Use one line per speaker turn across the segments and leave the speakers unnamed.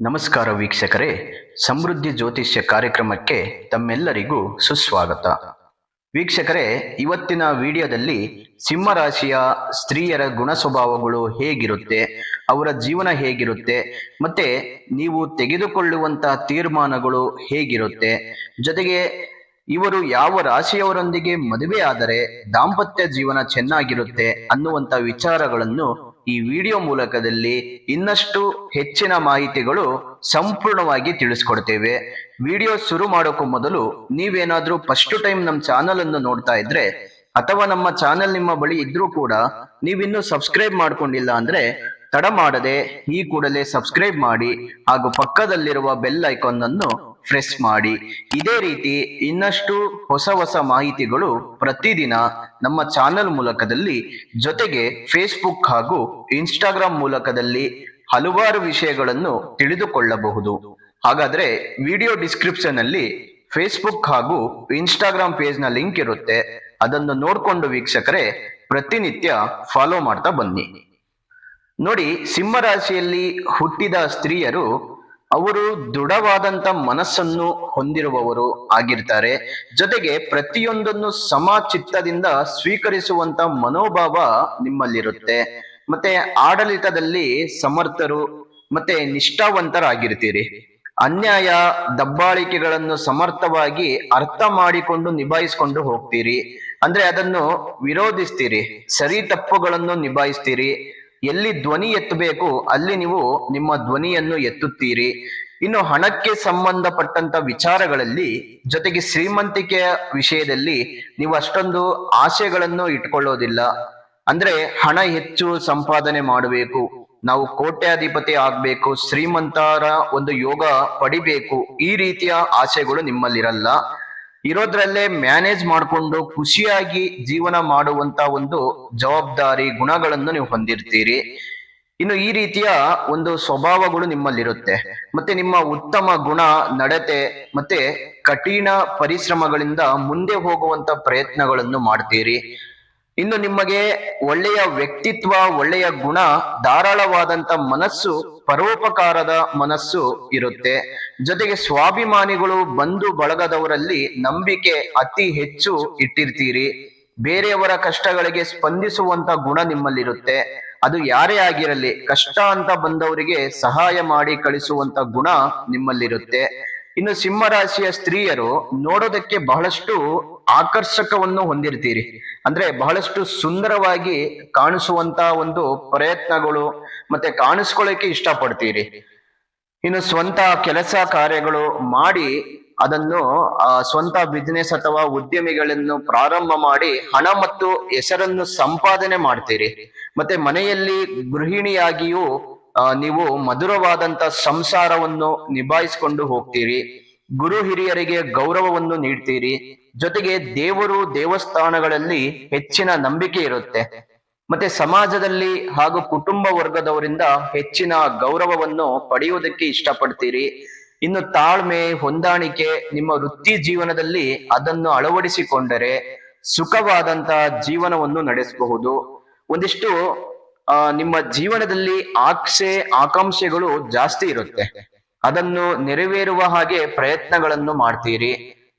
ನಮಸ್ಕಾರ ವೀಕ್ಷಕರೇ, ಸಮೃದ್ಧಿ ಜ್ಯೋತಿಷ್ಯ ಕಾರ್ಯಕ್ರಮಕ್ಕೆ ತಮ್ಮೆಲ್ಲರಿಗೂ ಸುಸ್ವಾಗತ. ವೀಕ್ಷಕರೇ, ಇವತ್ತಿನ ವಿಡಿಯೋದಲ್ಲಿ ಸಿಂಹರಾಶಿಯ ಸ್ತ್ರೀಯರ ಗುಣ ಸ್ವಭಾವಗಳು ಹೇಗಿರುತ್ತೆ, ಅವರ ಜೀವನ ಹೇಗಿರುತ್ತೆ, ಮತ್ತೆ ನೀವು ತೆಗೆದುಕೊಳ್ಳುವಂತಹ ತೀರ್ಮಾನಗಳು ಹೇಗಿರುತ್ತೆ, ಜೊತೆಗೆ ಇವರು ಯಾವ ರಾಶಿಯವರೊಂದಿಗೆ ಮದುವೆ ಆದರೆ ದಾಂಪತ್ಯ ಜೀವನ ಚೆನ್ನಾಗಿರುತ್ತೆ ಅನ್ನುವಂತ ವಿಚಾರಗಳನ್ನು ಈ ವಿಡಿಯೋ ಮೂಲಕದಲ್ಲಿ ಇನ್ನಷ್ಟು ಹೆಚ್ಚಿನ ಮಾಹಿತಿಗಳು ಸಂಪೂರ್ಣವಾಗಿ ತಿಳಿಸ್ಕೊಡ್ತೇವೆ. ವಿಡಿಯೋ ಶುರು ಮಾಡೋಕ್ಕೂ ಮೊದಲು ನೀವೇನಾದರೂ ಫಸ್ಟ್ ಟೈಮ್ ನಮ್ಮ ಚಾನಲ್ ಅನ್ನು ನೋಡ್ತಾ ಇದ್ರೆ, ಅಥವಾ ನಮ್ಮ ಚಾನೆಲ್ ನಿಮ್ಮ ಬಳಿ ಇದ್ರೂ ಕೂಡ ನೀವಿನ್ನೂ ಸಬ್ಸ್ಕ್ರೈಬ್ ಮಾಡ್ಕೊಂಡಿಲ್ಲ ಅಂದ್ರೆ ತಡ ಮಾಡದೆ ಈ ಕೂಡಲೇ ಸಬ್ಸ್ಕ್ರೈಬ್ ಮಾಡಿ, ಹಾಗೂ ಪಕ್ಕದಲ್ಲಿರುವ ಬೆಲ್ ಐಕಾನ್ ಅನ್ನು ಪ್ರೆಸ್ ಮಾಡಿ. ಇದೇ ರೀತಿ ಇನ್ನಷ್ಟು ಹೊಸ ಹೊಸ ಮಾಹಿತಿಗಳು ಪ್ರತಿದಿನ ನಮ್ಮ ಚಾನೆಲ್ ಮೂಲಕದಲ್ಲಿ ಜೊತೆಗೆ ಫೇಸ್ಬುಕ್ ಹಾಗೂ ಇನ್ಸ್ಟಾಗ್ರಾಮ್ ಮೂಲಕದಲ್ಲಿ ಹಲವಾರು ವಿಷಯಗಳನ್ನು ತಿಳಿದುಕೊಳ್ಳಬಹುದು. ಹಾಗಾದ್ರೆ ವಿಡಿಯೋ ಡಿಸ್ಕ್ರಿಪ್ಷನ್ ಅಲ್ಲಿ ಫೇಸ್ಬುಕ್ ಹಾಗೂ ಇನ್ಸ್ಟಾಗ್ರಾಮ್ ಪೇಜ್ನ ಲಿಂಕ್ ಇರುತ್ತೆ. ಅದನ್ನು ನೋಡಿಕೊಂಡು ವೀಕ್ಷಕರೇ ಪ್ರತಿನಿತ್ಯ ಫಾಲೋ ಮಾಡ್ತಾ ಬನ್ನಿ. ನೋಡಿ ಸಿಂಹರಾಶಿಯಲ್ಲಿ ಹುಟ್ಟಿದ ಸ್ತ್ರೀಯರು ಅವರು ದೃಢವಾದಂತ ಮನಸ್ಸನ್ನು ಹೊಂದಿರುವವರು ಆಗಿರ್ತಾರೆ. ಜೊತೆಗೆ ಪ್ರತಿಯೊಂದನ್ನು ಸಮಚಿತ್ತದಿಂದ ಸ್ವೀಕರಿಸುವಂತ ಮನೋಭಾವ ನಿಮ್ಮಲ್ಲಿರುತ್ತೆ. ಮತ್ತೆ ಆಡಳಿತದಲ್ಲಿ ಸಮರ್ಥರು, ಮತ್ತೆ ನಿಷ್ಠಾವಂತರಾಗಿರ್ತೀರಿ. ಅನ್ಯಾಯ, ದಬ್ಬಾಳಿಕೆಗಳನ್ನು ಸಮರ್ಥವಾಗಿ ಅರ್ಥ ಮಾಡಿಕೊಂಡು ನಿಭಾಯಿಸ್ಕೊಂಡು ಹೋಗ್ತೀರಿ. ಅಂದ್ರೆ ಅದನ್ನು ವಿರೋಧಿಸ್ತೀರಿ. ಸರಿ ತಪ್ಪುಗಳನ್ನು ನಿಭಾಯಿಸ್ತೀರಿ. ಎಲ್ಲಿ ಧ್ವನಿ ಎತ್ತಬೇಕು, ಅಲ್ಲಿ ನೀವು ನಿಮ್ಮ ಧ್ವನಿಯನ್ನು ಎತ್ತುತ್ತೀರಿ. ಇನ್ನು ಹಣಕ್ಕೆ ಸಂಬಂಧಪಟ್ಟಂತ ವಿಚಾರಗಳಲ್ಲಿ, ಜೊತೆಗೆ ಶ್ರೀಮಂತಿಕೆಯ ವಿಷಯದಲ್ಲಿ ನೀವು ಅಷ್ಟೊಂದು ಆಸೆಗಳನ್ನು ಇಟ್ಕೊಳ್ಳೋದಿಲ್ಲ. ಅಂದ್ರೆ ಹಣ ಹೆಚ್ಚು ಸಂಪಾದನೆ ಮಾಡಬೇಕು, ನಾವು ಕೋಟ್ಯಾಧಿಪತಿ ಆಗ್ಬೇಕು, ಶ್ರೀಮಂತರ ಒಂದು ಯೋಗ ಪಡಿಬೇಕು, ಈ ರೀತಿಯ ಆಸೆಗಳು ನಿಮ್ಮಲ್ಲಿರಲ್ಲ. ಇರೋದ್ರಲ್ಲೇ ಮ್ಯಾನೇಜ್ ಮಾಡಿಕೊಂಡು ಖುಷಿಯಾಗಿ ಜೀವನ ಮಾಡುವಂತ ಒಂದು ಜವಾಬ್ದಾರಿ ಗುಣಗಳನ್ನು ನೀವು ಹೊಂದಿರ್ತೀರಿ. ಇನ್ನು ಈ ರೀತಿಯ ಒಂದು ಸ್ವಭಾವಗಳು ನಿಮ್ಮಲ್ಲಿರುತ್ತೆ. ಮತ್ತೆ ನಿಮ್ಮ ಉತ್ತಮ ಗುಣ, ನಡತೆ, ಮತ್ತೆ ಕಠಿಣ ಪರಿಶ್ರಮಗಳಿಂದ ಮುಂದೆ ಹೋಗುವಂತ ಪ್ರಯತ್ನಗಳನ್ನು ಮಾಡ್ತೀರಿ. ಇನ್ನು ನಿಮಗೆ ಒಳ್ಳೆಯ ವ್ಯಕ್ತಿತ್ವ, ಒಳ್ಳೆಯ ಗುಣ, ಧಾರಾಳವಾದಂತ ಮನಸ್ಸು, ಪರೋಪಕಾರದ ಮನಸ್ಸು ಇರುತ್ತೆ. ಜೊತೆಗೆ ಸ್ವಾಭಿಮಾನಿಗಳು ಬಂಧು ಬಳಗದವರಲ್ಲಿ ನಂಬಿಕೆ ಅತಿ ಹೆಚ್ಚು ಇಟ್ಟಿರ್ತೀರಿ. ಬೇರೆಯವರ ಕಷ್ಟಗಳಿಗೆ ಸ್ಪಂದಿಸುವಂತ ಗುಣ ನಿಮ್ಮಲ್ಲಿರುತ್ತೆ. ಅದು ಯಾರೇ ಆಗಿರಲಿ, ಕಷ್ಟ ಅಂತ ಬಂದವರಿಗೆ ಸಹಾಯ ಮಾಡಿ ಕಳಿಸುವಂತ ಗುಣ ನಿಮ್ಮಲ್ಲಿರುತ್ತೆ. ಇನ್ನು ಸಿಂಹರಾಶಿಯ ಸ್ತ್ರೀಯರು ನೋಡೋದಕ್ಕೆ ಬಹಳಷ್ಟು ಆಕರ್ಷಕವನ್ನು ಹೊಂದಿರ್ತೀರಿ. ಅಂದ್ರೆ ಬಹಳಷ್ಟು ಸುಂದರವಾಗಿ ಕಾಣಿಸುವಂತ ಒಂದು ಪ್ರಯತ್ನಗಳು ಮತ್ತೆ ಕಾಣಿಸ್ಕೊಳ್ಳಕ್ಕೆ ಇಷ್ಟಪಡ್ತೀರಿ. ಇನ್ನು ಸ್ವಂತ ಕೆಲಸ ಕಾರ್ಯಗಳು ಮಾಡಿ ಅದನ್ನು ಸ್ವಂತ ಬಿಸ್ನೆಸ್ ಅಥವಾ ಉದ್ಯಮಿಗಳನ್ನು ಪ್ರಾರಂಭ ಮಾಡಿ ಹಣ ಮತ್ತು ಹೆಸರನ್ನು ಸಂಪಾದನೆ ಮಾಡ್ತೀರಿ. ಮತ್ತೆ ಮನೆಯಲ್ಲಿ ಗೃಹಿಣಿಯಾಗಿಯೂ ನೀವು ಮಧುರವಾದಂತ ಸಂಸಾರವನ್ನು ನಿಭಾಯಿಸಿಕೊಂಡು ಹೋಗ್ತೀರಿ. ಗುರು ಹಿರಿಯರಿಗೆ ಗೌರವವನ್ನು ನೀಡ್ತೀರಿ. ಜೊತೆಗೆ ದೇವರು ದೇವಸ್ಥಾನಗಳಲ್ಲಿ ಹೆಚ್ಚಿನ ನಂಬಿಕೆ ಇರುತ್ತೆ. ಮತ್ತೆ ಸಮಾಜದಲ್ಲಿ ಹಾಗೂ ಕುಟುಂಬ ವರ್ಗದವರಿಂದ ಹೆಚ್ಚಿನ ಗೌರವವನ್ನು ಪಡೆಯುವುದಕ್ಕೆ ಇಷ್ಟಪಡ್ತೀರಿ. ಇನ್ನು ತಾಳ್ಮೆ, ಹೊಂದಾಣಿಕೆ, ನಿಮ್ಮ ವೃತ್ತಿ ಜೀವನದಲ್ಲಿ ಅದನ್ನು ಅಳವಡಿಸಿಕೊಂಡರೆ ಸುಖವಾದಂತಹ ಜೀವನವನ್ನು ನಡೆಸಬಹುದು. ಒಂದಿಷ್ಟು ನಿಮ್ಮ ಜೀವನದಲ್ಲಿ ಆಕ್ಷೆ ಆಕಾಂಕ್ಷೆಗಳು ಜಾಸ್ತಿ ಇರುತ್ತೆ. ಅದನ್ನು ನೆರವೇರುವ ಹಾಗೆ ಪ್ರಯತ್ನಗಳನ್ನು ಮಾಡ್ತೀರಿ.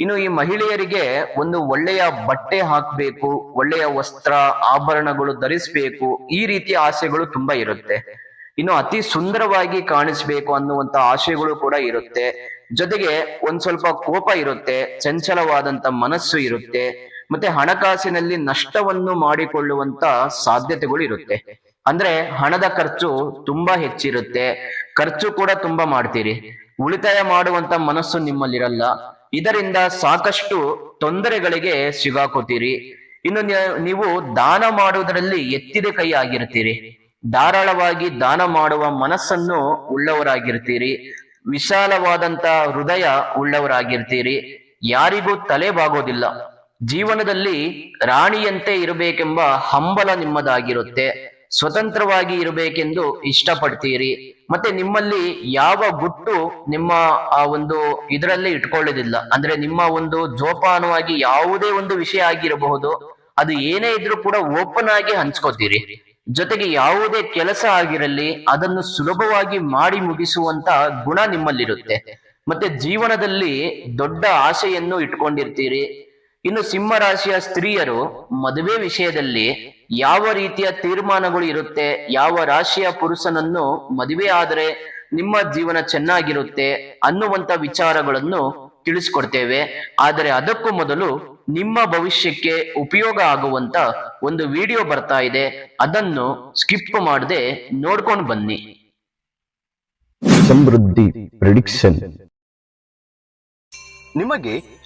ಇನ್ನು ಈ ಮಹಿಳೆಯರಿಗೆ ಒಂದು ಒಳ್ಳೆಯ ಬಟ್ಟೆ ಹಾಕ್ಬೇಕು, ಒಳ್ಳೆಯ ವಸ್ತ್ರ, ಆಭರಣಗಳು ಧರಿಸ್ಬೇಕು, ಈ ರೀತಿಯ ಆಸೆಗಳು ತುಂಬಾ ಇರುತ್ತೆ. ಇನ್ನು ಅತಿ ಸುಂದರವಾಗಿ ಕಾಣಿಸ್ಬೇಕು ಅನ್ನುವಂತ ಆಸೆಗಳು ಕೂಡ ಇರುತ್ತೆ. ಜೊತೆಗೆ ಒಂದ್ ಸ್ವಲ್ಪ ಕೋಪ ಇರುತ್ತೆ, ಚಂಚಲವಾದಂತ ಮನಸ್ಸು ಇರುತ್ತೆ, ಮತ್ತೆ ಹಣಕಾಸಿನಲ್ಲಿ ನಷ್ಟವನ್ನು ಮಾಡಿಕೊಳ್ಳುವಂತ ಸಾಧ್ಯತೆಗಳು ಇರುತ್ತೆ. ಅಂದ್ರೆ ಹಣದ ಖರ್ಚು ತುಂಬಾ ಹೆಚ್ಚಿರುತ್ತೆ. ಖರ್ಚು ಕೂಡ ತುಂಬಾ ಮಾಡ್ತೀರಿ. ಉಳಿತಾಯ ಮಾಡುವಂತ ಮನಸ್ಸು ನಿಮ್ಮಲ್ಲಿರಲ್ಲ. ಇದರಿಂದ ಸಾಕಷ್ಟು ತೊಂದರೆಗಳಿಗೆ ಸಿಗಾಕೋತೀರಿ. ಇನ್ನು ನೀವು ದಾನ ಮಾಡುವುದರಲ್ಲಿ ಎತ್ತಿದ ಕೈ ಆಗಿರ್ತೀರಿ. ಧಾರಾಳವಾಗಿ ದಾನ ಮಾಡುವ ಮನಸ್ಸನ್ನು ಉಳ್ಳವರಾಗಿರ್ತೀರಿ. ವಿಶಾಲವಾದಂತ ಹೃದಯ ಉಳ್ಳವರಾಗಿರ್ತೀರಿ. ಯಾರಿಗೂ ತಲೆ ಬಾಗೋದಿಲ್ಲ. ಜೀವನದಲ್ಲಿ ರಾಣಿಯಂತೆ ಇರಬೇಕೆಂಬ ಹಂಬಲ ನಿಮ್ಮದಾಗಿರುತ್ತೆ. ಸ್ವತಂತ್ರವಾಗಿ ಇರಬೇಕೆಂದು ಇಷ್ಟಪಡ್ತೀರಿ. ಮತ್ತೆ ನಿಮ್ಮಲ್ಲಿ ಯಾವ ಗುಟ್ಟು ನಿಮ್ಮ, ಆ ಒಂದು ಇದರಲ್ಲಿ ಇಟ್ಕೊಳ್ಳೋದಿಲ್ಲ. ಅಂದ್ರೆ ನಿಮ್ಮ ಒಂದು ಜೋಪಾನವಾಗಿ ಯಾವುದೇ ಒಂದು ವಿಷಯ ಆಗಿರಬಹುದು, ಅದು ಏನೇ ಇದ್ರೂ ಕೂಡ ಓಪನ್ ಆಗಿ ಹಂಚ್ಕೋತೀರಿ. ಜೊತೆಗೆ ಯಾವುದೇ ಕೆಲಸ ಆಗಿರಲಿ, ಅದನ್ನು ಸುಲಭವಾಗಿ ಮಾಡಿ ಮುಗಿಸುವಂತ ಗುಣ ನಿಮ್ಮಲ್ಲಿರುತ್ತೆ. ಮತ್ತೆ ಜೀವನದಲ್ಲಿ ದೊಡ್ಡ ಆಸೆಯನ್ನು ಇಟ್ಕೊಂಡಿರ್ತೀರಿ. ಇನ್ನು ಸಿಂಹ ರಾಶಿಯ ಸ್ತ್ರೀಯರು ಮದುವೆ ವಿಷಯದಲ್ಲಿ ಯಾವ ರೀತಿಯ ತೀರ್ಮಾನಗಳು ಇರುತ್ತೆ ಯಾವ ರಾಶಿಯ ಪುರುಷನನ್ನು ಮದುವೆ ಆದರೆ ನಿಮ್ಮ ಜೀವನ ಚೆನ್ನಾಗಿರುತ್ತೆ ಅನ್ನುವಂತ ವಿಚಾರಗಳನ್ನು ತಿಳಿಸ್ಕೊಡ್ತೇವೆ. ಆದರೆ ಅದಕ್ಕೂ ಮೊದಲು ನಿಮ್ಮ ಭವಿಷ್ಯಕ್ಕೆ ಉಪಯೋಗ ಆಗುವಂತ ಒಂದು ವಿಡಿಯೋ ಬರ್ತಾ ಇದೆ. ಅದನ್ನು ಸ್ಕಿಪ್ ಮಾಡದೆ ನೋಡ್ಕೊಂಡು ಬನ್ನಿ.
ಸಮೃದ್ಧಿ ಪ್ರಿಡಿಕ್ಷನ್
ನಿಮಗೆ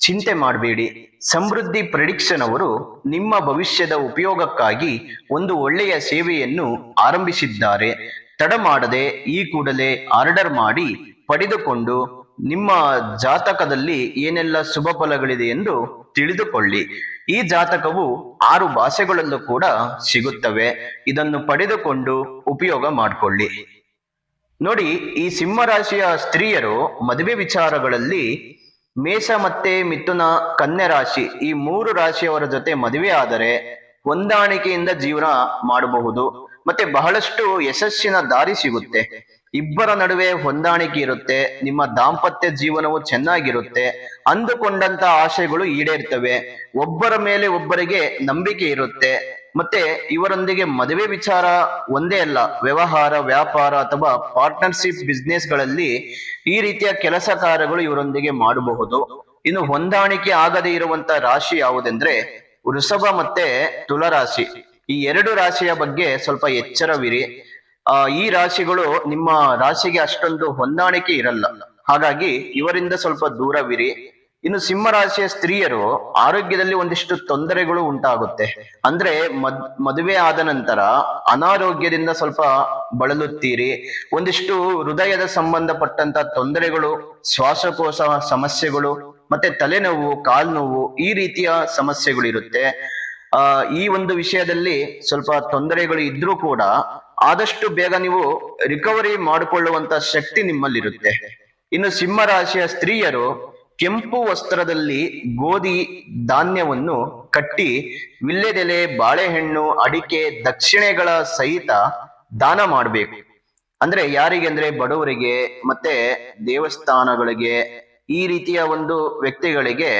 ಚಿಂತೆ ಮಾಡಬೇಡಿ. ಸಮೃದ್ಧಿ ಪ್ರಿಡಿಕ್ಷನ್ ಅವರು ನಿಮ್ಮ ಭವಿಷ್ಯದ ಉಪಯೋಗಕ್ಕಾಗಿ ಒಂದು ಒಳ್ಳೆಯ ಸೇವೆಯನ್ನು ಆರಂಭಿಸಿದ್ದಾರೆ. ತಡ ಮಾಡದೆ ಈ ಕೂಡಲೇ ಆರ್ಡರ್ ಮಾಡಿ ಪಡೆದುಕೊಂಡು ನಿಮ್ಮ ಜಾತಕದಲ್ಲಿ ಏನೆಲ್ಲ ಶುಭ ಫಲಗಳಿದೆ ಎಂದು ತಿಳಿದುಕೊಳ್ಳಿ. ಈ ಜಾತಕವು ಆರು ಭಾಷೆಗಳಲ್ಲೂ ಕೂಡ ಸಿಗುತ್ತವೆ. ಇದನ್ನು ಪಡೆದುಕೊಂಡು ಉಪಯೋಗ ಮಾಡಿಕೊಳ್ಳಿ. ನೋಡಿ, ಈ ಸಿಂಹರಾಶಿಯ ಸ್ತ್ರೀಯರು ಮದುವೆ ವಿಚಾರಗಳಲ್ಲಿ ಮೇಷ ಮತ್ತೆ ಮಿಥುನ ಕನ್ಯ ರಾಶಿ ಈ ಮೂರು ರಾಶಿಯವರ ಜೊತೆ ಮದುವೆ ಆದರೆ ಹೊಂದಾಣಿಕೆಯಿಂದ ಜೀವನ ಮಾಡಬಹುದು. ಮತ್ತೆ ಬಹಳಷ್ಟು ಯಶಸ್ಸಿನ ದಾರಿ ಸಿಗುತ್ತೆ. ಇಬ್ಬರ ನಡುವೆ ಹೊಂದಾಣಿಕೆ ಇರುತ್ತೆ. ನಿಮ್ಮ ದಾಂಪತ್ಯ ಜೀವನವು ಚೆನ್ನಾಗಿರುತ್ತೆ. ಅಂದುಕೊಂಡಂತ ಆಶಯಗಳು ಈಡೇರ್ತವೆ. ಒಬ್ಬರ ಮೇಲೆ ಒಬ್ಬರಿಗೆ ನಂಬಿಕೆ ಇರುತ್ತೆ. ಮತ್ತೆ ಇವರೊಂದಿಗೆ ಮದುವೆ ವಿಚಾರ ಒಂದೇ ಅಲ್ಲ, ವ್ಯವಹಾರ, ವ್ಯಾಪಾರ ಅಥವಾ ಪಾರ್ಟ್ನರ್ಶಿಪ್ ಬಿಸ್ನೆಸ್ಗಳಲ್ಲಿ ಈ ರೀತಿಯ ಕೆಲಸ ಕಾರ್ಯಗಳು ಇವರೊಂದಿಗೆ ಮಾಡಬಹುದು. ಇನ್ನು ಹೊಂದಾಣಿಕೆ ಆಗದೇ ಇರುವಂತ ರಾಶಿ ಯಾವುದೆಂದ್ರೆ ವೃಷಭ ಮತ್ತೆ ತುಲರಾಶಿ. ಈ ಎರಡು ರಾಶಿಯ ಬಗ್ಗೆ ಸ್ವಲ್ಪ ಎಚ್ಚರವಿರಿ. ಆ, ಈ ರಾಶಿಗಳು ನಿಮ್ಮ ರಾಶಿಗೆ ಅಷ್ಟೊಂದು ಹೊಂದಾಣಿಕೆ ಇರಲ್ಲ. ಹಾಗಾಗಿ ಇವರಿಂದ ಸ್ವಲ್ಪ ದೂರವಿರಿ. ಇನ್ನು ಸಿಂಹರಾಶಿಯ ಸ್ತ್ರೀಯರು ಆರೋಗ್ಯದಲ್ಲಿ ಒಂದಿಷ್ಟು ತೊಂದರೆಗಳು ಉಂಟಾಗುತ್ತೆ. ಅಂದ್ರೆ ಮದ್, ಮದುವೆ ಆದ ನಂತರ ಅನಾರೋಗ್ಯದಿಂದ ಸ್ವಲ್ಪ ಬಳಲುತ್ತೀರಿ. ಒಂದಿಷ್ಟು ಹೃದಯದ ಸಂಬಂಧಪಟ್ಟಂತ ತೊಂದರೆಗಳು, ಶ್ವಾಸಕೋಶ ಸಮಸ್ಯೆಗಳು, ಮತ್ತೆ ತಲೆನೋವು, ಕಾಲ್ನೋವು ಈ ರೀತಿಯ ಸಮಸ್ಯೆಗಳು ಇರುತ್ತೆ. ಆ, ಈ ಒಂದು ವಿಷಯದಲ್ಲಿ ಸ್ವಲ್ಪ ತೊಂದರೆಗಳು ಇದ್ರೂ ಕೂಡ ಆದಷ್ಟು ಬೇಗ ನೀವು ರಿಕವರಿ ಮಾಡಿಕೊಳ್ಳುವಂತ ಶಕ್ತಿ ನಿಮ್ಮಲ್ಲಿರುತ್ತೆ. ಇನ್ನು ಸಿಂಹ ರಾಶಿಯ ಸ್ತ್ರೀಯರು ಕೆಂಪು ವಸ್ತ್ರದಲ್ಲಿ ಗೋಧಿ ಧಾನ್ಯವನ್ನು ಕಟ್ಟಿ, ವಿಲ್ಲೆದೆಲೆ ಬಾಳೆಹಣ್ಣು, ಅಡಿಕೆ, ದಕ್ಷಿಣೆಗಳ ಸಹಿತ ದಾನ ಮಾಡಬೇಕು. ಅಂದ್ರೆ ಯಾರಿಗೆ ಅಂದ್ರೆ ಬಡವರಿಗೆ ಮತ್ತೆ ದೇವಸ್ಥಾನಗಳಿಗೆ, ಈ ರೀತಿಯ ಒಂದು ವ್ಯಕ್ತಿಗಳಿಗೆ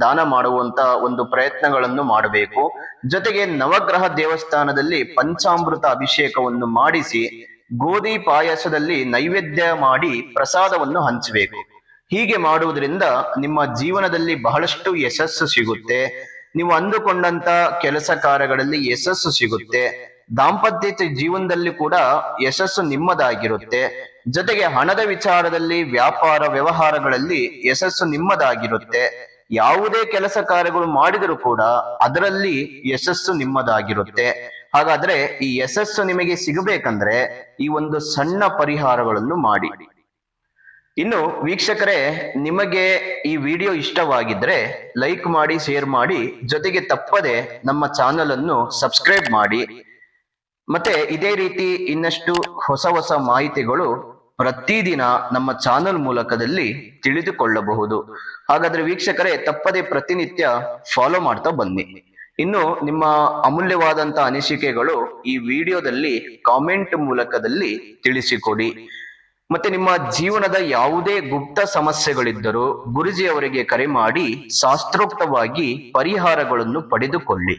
ದಾನ ಮಾಡುವಂತ ಒಂದು ಪ್ರಯತ್ನಗಳನ್ನು ಮಾಡಬೇಕು. ಜೊತೆಗೆ ನವಗ್ರಹ ದೇವಸ್ಥಾನದಲ್ಲಿ ಪಂಚಾಮೃತ ಅಭಿಷೇಕವನ್ನು ಮಾಡಿಸಿ, ಗೋಧಿ ಪಾಯಸದಲ್ಲಿ ನೈವೇದ್ಯ ಮಾಡಿ ಪ್ರಸಾದವನ್ನು ಹಂಚಬೇಕು. ಹೀಗೆ ಮಾಡುವುದರಿಂದ ನಿಮ್ಮ ಜೀವನದಲ್ಲಿ ಬಹಳಷ್ಟು ಯಶಸ್ಸು ಸಿಗುತ್ತೆ. ನೀವು ಅಂದುಕೊಂಡಂತ ಕೆಲಸ ಕಾರ್ಯಗಳಲ್ಲಿ ಯಶಸ್ಸು ಸಿಗುತ್ತೆ. ದಾಂಪತ್ಯ ಜೀವನದಲ್ಲಿ ಕೂಡ ಯಶಸ್ಸು ನಿಮ್ಮದಾಗಿರುತ್ತೆ. ಜೊತೆಗೆ ಹಣದ ವಿಚಾರದಲ್ಲಿ, ವ್ಯಾಪಾರ ವ್ಯವಹಾರಗಳಲ್ಲಿ ಯಶಸ್ಸು ನಿಮ್ಮದಾಗಿರುತ್ತೆ. ಯಾವುದೇ ಕೆಲಸ ಕಾರ್ಯಗಳು ಮಾಡಿದರೂ ಕೂಡ ಅದರಲ್ಲಿ ಯಶಸ್ಸು ನಿಮ್ಮದಾಗಿರುತ್ತೆ. ಹಾಗಾದ್ರೆ ಈ ಯಶಸ್ಸು ನಿಮಗೆ ಸಿಗಬೇಕಂದ್ರೆ ಈ ಒಂದು ಸಣ್ಣ ಪರಿಹಾರಗಳನ್ನು ಮಾಡಿ. ಇನ್ನು ವೀಕ್ಷಕರೇ, ನಿಮಗೆ ಈ ವಿಡಿಯೋ ಇಷ್ಟವಾಗಿದ್ರೆ ಲೈಕ್ ಮಾಡಿ, ಶೇರ್ ಮಾಡಿ, ಜೊತೆಗೆ ತಪ್ಪದೆ ನಮ್ಮ ಚಾನಲ್ ಅನ್ನು ಸಬ್ಸ್ಕ್ರೈಬ್ ಮಾಡಿ. ಮತ್ತೆ ಇದೇ ರೀತಿ ಇನ್ನಷ್ಟು ಹೊಸ ಹೊಸ ಮಾಹಿತಿಗಳು ಪ್ರತಿದಿನ ನಮ್ಮ ಚಾನಲ್ ಮೂಲಕದಲ್ಲಿ ತಿಳಿದುಕೊಳ್ಳಬಹುದು. ಹಾಗಾದ್ರೆ ವೀಕ್ಷಕರೇ, ತಪ್ಪದೆ ಪ್ರತಿನಿತ್ಯ ಫಾಲೋ ಮಾಡ್ತಾ ಬನ್ನಿ. ಇನ್ನು ನಿಮ್ಮ ಅಮೂಲ್ಯವಾದಂತ ಅನಿಸಿಕೆಗಳು ಈ ವಿಡಿಯೋದಲ್ಲಿ ಕಾಮೆಂಟ್ ಮೂಲಕದಲ್ಲಿ ತಿಳಿಸಿಕೊಡಿ. ಮತ್ತೆ ನಿಮ್ಮ ಜೀವನದ ಯಾವುದೇ ಗುಪ್ತ ಸಮಸ್ಯೆಗಳಿದ್ದರೂ ಗುರುಜಿಯವರಿಗೆ ಕರೆ ಮಾಡಿ ಶಾಸ್ತ್ರೋಕ್ತವಾಗಿ ಪರಿಹಾರಗಳನ್ನು ಪಡೆದುಕೊಳ್ಳಿ.